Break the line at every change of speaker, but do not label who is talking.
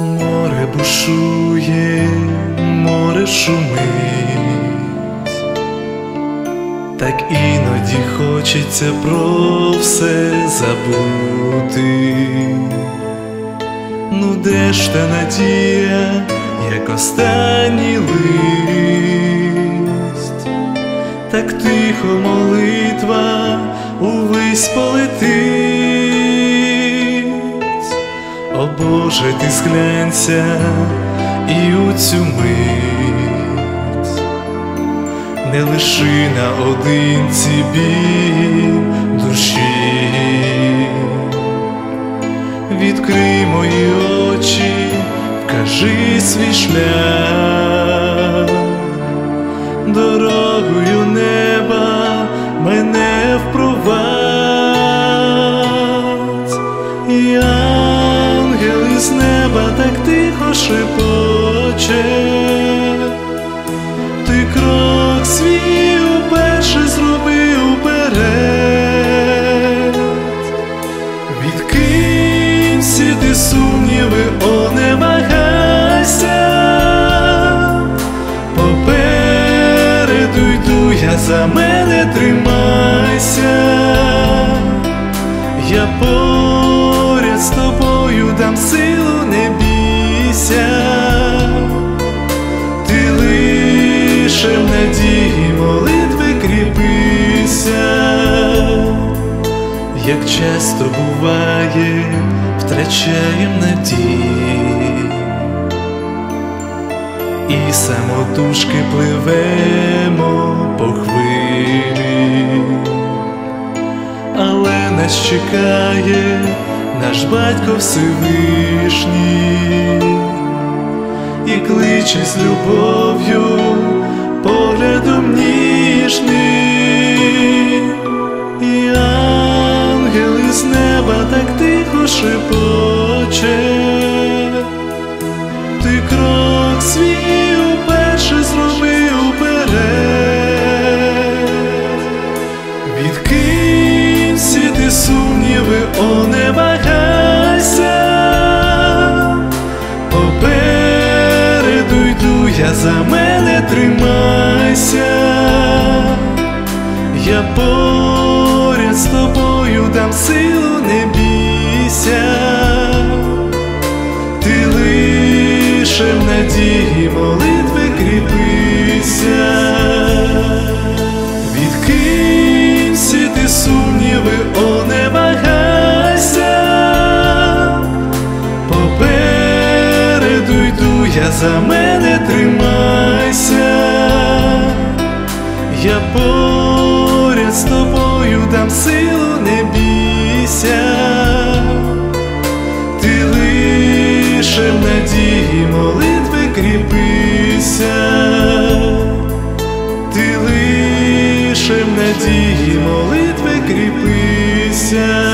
Море бушує, море шумить, так іноді хочеться про все забути. Ну де ж та надія, як останній лист, так тихо молитва увесь полетить. Боже, ти зглянься і у цю мить. Не лиши наодинці біль душі, відкрий мої очі, вкажи свій шлях, дорогою неба шепоче, ти крок свій уперше зроби уперед, відкинь всі ти сумніви, о, не вагайся, попереду йду я за мене тримайся, я поряд з тобою дам силу, не бійся як часто буває, втрачаєм надії, і самотужки пливемо по хвилі, але нас чекає наш батько Всевишній. І кличе з любов'ю, поглядом ніжним, о, не вагайся. Попереду йду, я за мене тримайся, я поряд з тобою дам силу, за мене тримайся, я поряд з тобою дам силу не бійся, ти лише в надії молитви кріпися, ти лише в надії молитви кріпися.